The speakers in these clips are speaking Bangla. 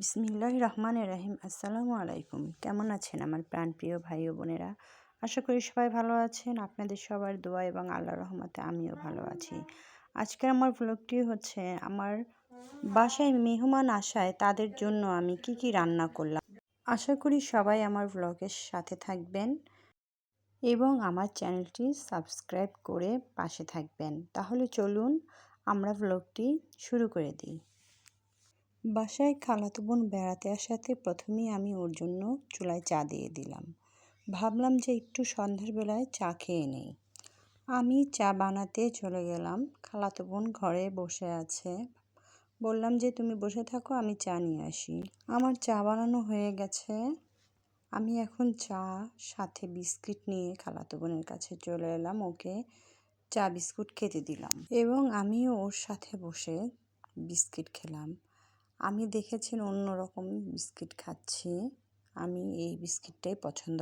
বিসমিল্লাহ রহমান রাহিম আসসালামু আলাইকুম। কেমন আছেন আমার প্রাণপ্রিয় ভাই ও বোনেরা? আশা করি সবাই ভালো আছেন। আপনাদের সবার দোয়া এবং আল্লাহ রহমতে আমিও ভালো আছি। আজকের আমার ব্লগটি হচ্ছে আমার বাসায় মেহমান আসায় তাদের জন্য আমি কি কি রান্না করলাম। আশা করি সবাই আমার ব্লগের সাথে থাকবেন এবং আমার চ্যানেলটি সাবস্ক্রাইব করে পাশে থাকবেন। তাহলে চলুন আমরা ব্লগটি শুরু করে দিই। বাসায় খালাতো বোন বেড়াতে আসাতে প্রথমেই আমি ওর জন্য চুলায় চা দিয়ে দিলাম। ভাবলাম যে একটু সন্ধ্যার বেলায় চা খেয়ে নেই। আমি চা বানাতে চলে গেলাম। খালাতো বোন ঘরে বসে আছে। বললাম যে, তুমি বসে থাকো, আমি চা নিয়ে আসি। আমার চা বানানো হয়ে গেছে। আমি এখন চা সাথে বিস্কিট নিয়ে খালাতো বোনের কাছে চলে এলাম। ওকে চা বিস্কুট খেতে দিলাম এবং আমিও ওর সাথে বসে বিস্কিট খেলাম। আমি দেখেছি অন্য রকম বিস্কিট খাচ্ছি। আমি এই বিস্কিটটাই পছন্দ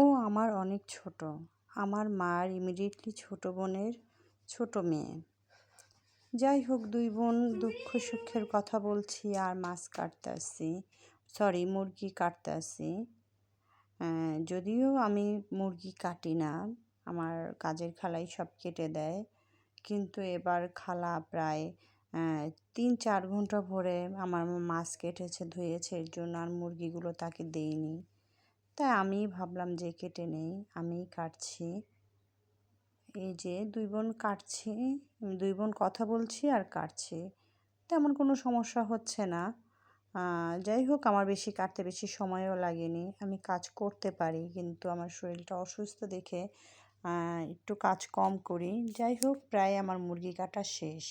ও আমার অনেক ছোট। আমার মার ইমিডিয়েটলি ছোট বোনের ছোট মেয়ে। যাই হোক, দুই বোন দুঃখ সুখের কথা বলছি আর মাছ কাটতে আসছি। সরি মুরগি কাটতে আসছি। যদিও আমি মুরগি কাটি না, আমার কাজের খালাই সব কেটে দেয়। কিন্তু এবার খালা প্রায় তিন চার ঘণ্টা ভরে আমার মাছ কেটেছে, ধুয়েছে, এর জন্য আর মুরগিগুলো তাকে দেইনি। তাই আমি ভাবলাম যে কেটে নেই আমি কাটছি। এই যে দুই বোন কাটছি, দুই বোন কথা বলছি আর কাটছি। তেমন কোনো সমস্যা হচ্ছে না। যাই হোক, আমার বেশি কাটতে বেশি সময়ও লাগেনি। আমি কাজ করতে পারি, কিন্তু আমার শরীরটা অসুস্থ দেখে একটু কাজ কম করি। যাই হোক, প্রায় আমার মুরগি কাটা শেষ।